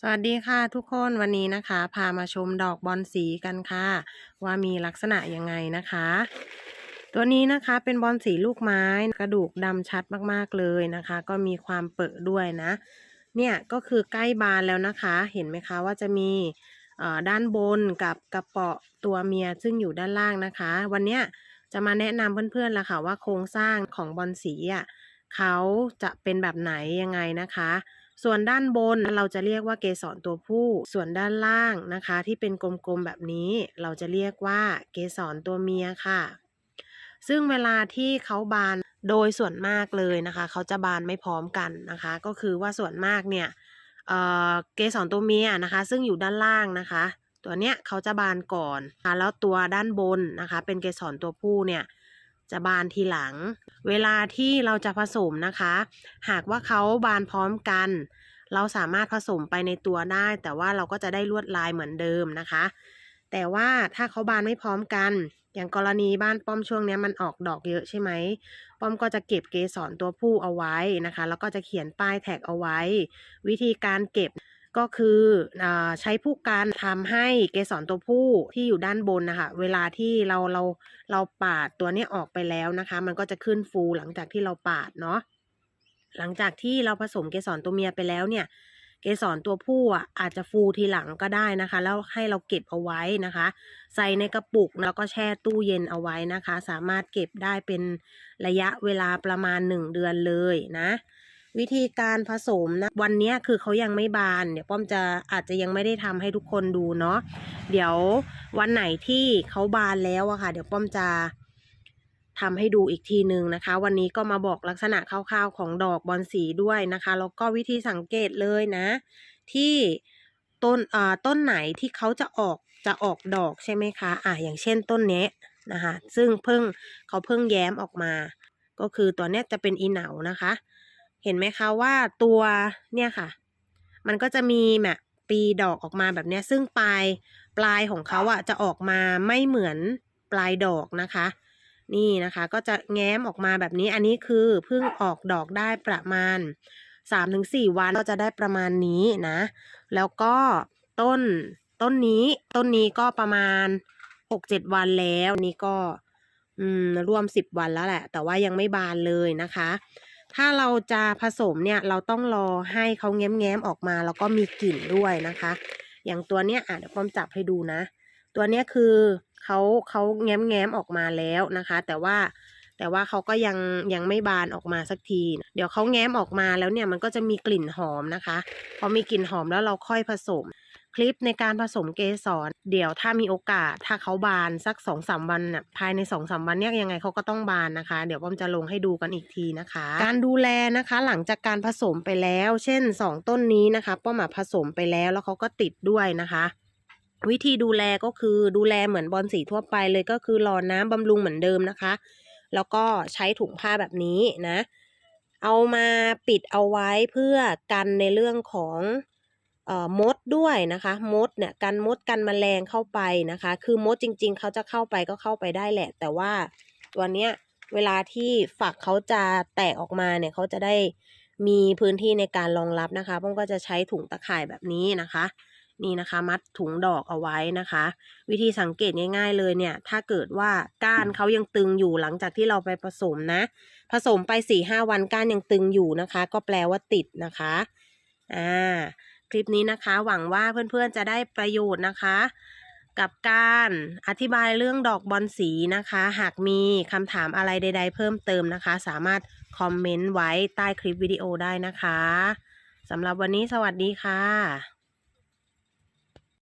สวัสดีค่ะทุกคนวันนี้นะคะ พามาชมดอกบอนสีกันค่ะ ว่ามีลักษณะยังไงนะคะ ตัวนี้นะคะเป็นบอนสีลูกไม้กระดูกดำชัดมากๆเลยนะคะ ก็มีความเปิดด้วยนะ เนี่ยก็คือใกล้บานแล้วนะคะ เห็นไหมคะว่าจะมีด้านบนกับกระเปาะตัวเมียซึ่งอยู่ด้านล่างนะคะ วันนี้จะมาแนะนำเพื่อนๆละค่ะว่าโครงสร้างของบอนสีอะเขาจะเป็นแบบไหนยังไงนะคะ ส่วนด้านบนเราจะเรียกว่าเกสรตัวผู้ ส่วนด้านล่างนะคะ ที่เป็นกลมๆแบบนี้ เราจะเรียกว่าเกสรตัวเมียค่ะ ซึ่งเวลาที่เขาบานโดยส่วนมากเลยนะคะ เขาจะบานไม่พร้อมกันนะคะ ก็คือว่าส่วนมากเนี่ยเเกสรตัวเมียนะคะ ซึ่งอยู่ด้านล่างนะคะ ตัวเนี้ยเขาจะบานก่อนแล้วตัวด้านบนนะคะ เป็นเกสรตัวผู้เนี่ย จะบานทีหลัง เวลาที่เราจะผสมนะคะ หากว่าเขาบานพร้อมกัน เราสามารถผสมไปในตัวได้ แต่ว่าเราก็จะได้ลวดลายเหมือนเดิมนะคะ แต่ว่าถ้าเขาบานไม่พร้อมกัน อย่างกรณีบ้านป้อมช่วงนี้มันออกดอกเยอะใช่ไหม ป้อมก็จะเก็บเกสรตัวผู้เอาไว้นะคะ แล้วก็จะเขียนป้ายแท็กเอาไว้ วิธีการเก็บ ก็คืออใช้ผู้การทำให้เกสรตัวผู้ที่อยู่ด้านบนนะคะเวลาที่เราเราเราปาดตัวนี้ออกไปแล้วนะคะ มันก็จะขึ้นฟูหลังจากที่เราปาดเนาะหลังจากที่เราผสมเกสรตัวเมียไปแล้วเนี่ยเกสรตัวผู้อะอาจจะฟูทีหลังก็ได้นะคะ แล้วให้เราเก็บเอาไว้นะคะ ใส่ในกระปุกแล้วก็แช่ตู้เย็นเอาไว้นะคะ สามารถเก็บได้เป็นระยะเวลาประมาณ 1 เดือนเลยนะ วิธีการผสมนะวันนี้คือเขายังไม่บานเดี๋ยวป้อมจะอาจจะยังไม่ได้ทำให้ทุกคนดูเนาะเดี๋ยววันไหนที่เขาบานแล้วอะค่ะ เดี๋ยวป้อมจะทำให้ดูอีกทีหนึ่งนะคะ วันนี้ก็มาบอกลักษณะคร่าวๆของดอกบอนสีด้วยนะคะแล้วก็วิธีสังเกตเลยนะ ที่ต้นอ่าต้นไหนที่เขาจะออกจะออกดอกใช่ไหมคะอะอย่างเช่นต้นนี้นะคะ ซึ่งเพิ่งเขาเพิ่งแย้มออกมา ก็คือตัวนี้จะเป็นอีเหนานะคะ เห็นไหมคะว่าตัวเนี่ยค่ะ มันก็จะมีแบบปีดอกออกมาแบบนี้ซึ่งปลายปลายของเขาอะจะออกมาไม่เหมือนปลายดอกนะคะ นี่นะคะก็จะแง้มออกมาแบบนี้อันนี้คือเพิ่งออกดอกได้ประมาณสามถึงสี่วันก็จะได้ประมาณนี้นะ แล้วก็ต้นต้นนี้ต้นนี้ก็ประมาณหกเจ็ดวันแล้วนี่ก็อืมร่วมสิบวันแล้วแหละ แต่ว่ายังไม่บานเลยนะคะ ถ้าเราจะผสมเนี่ยเราต้องรอให้เขาแง้มๆออกมาแล้วก็มีกลิ่นด้วยนะคะ อย่างตัวเนี้ยอะเดี๋ยวป้อมจับให้ดูนะ ตัวเนี้ยคือเขาเขาแง้มแง้มๆออกมาแล้วนะคะ แต่ว่าแต่ว่าเขาก็ยังยังไม่บานออกมาสักที เดี๋ยวเขาแง้มออกมาแล้วเนี่ยมันก็จะมีกลิ่นหอมนะคะ พอมีกลิ่นหอมแล้วเราค่อยผสม คลิปในการผสมเกสรเดี๋ยวถ้ามีโอกาสถ้าเขาบานสักสองสามวันน่ะภายในสองสามวันเนี่ยยังไงเขาก็ต้องบานนะคะ เดี๋ยวป้อมจะลงให้ดูกันอีกทีนะคะ การดูแลนะคะหลังจากการผสมไปแล้ว เช่นสองต้นนี้นะคะป้อมผสมไปแล้วแล้วเขาก็ติดด้วยนะคะวิธีดูแลก็คือดูแลเหมือนบอลสีทั่วไปเลยก็คือรอน้ำบำรุงเหมือนเดิมนะคะ แล้วก็ใช้ถุงผ้าแบบนี้นะ เอามาปิดเอาไว้เพื่อกันในเรื่องของ มดด้วยนะคะ มดเนี่ยกันมดกันแมลงเข้าไปนะคะ คือมดจริง ๆ เขาจะเข้าไปก็เข้าไปได้แหละ แต่ว่าตัวเนี้ยเวลาที่ฝักเขาจะแตกออกมาเนี่ยเขาจะได้มีพื้นที่ในการรองรับนะคะป้อมก็จะใช้ถุงตะข่ายแบบนี้นะคะ นี่นะคะมัดถุงดอกเอาไว้นะคะ วิธีสังเกตง่าย ๆ เลยเนี่ย ถ้าเกิดว่าก้านเขายังตึงอยู่หลังจากที่เราไปผสมนะ ผสมไปสี่ห้าวันก้านยังตึงอยู่นะคะ ก็แปลว่าติดนะคะอ่า ลิปนี้นะคะ หวังว่าเพื่อนๆจะได้ประโยชน์นะคะ กับการอธิบายเรื่องดอกบอลสีนะคะ หากมีคำถามอะไรใด ๆ เพิ่มเติมนะคะ สามารถคอมเมนต์ไว้ใต้คลิปวิดีโอได้นะคะสำหรับวันนี้สวัสดีค่ะ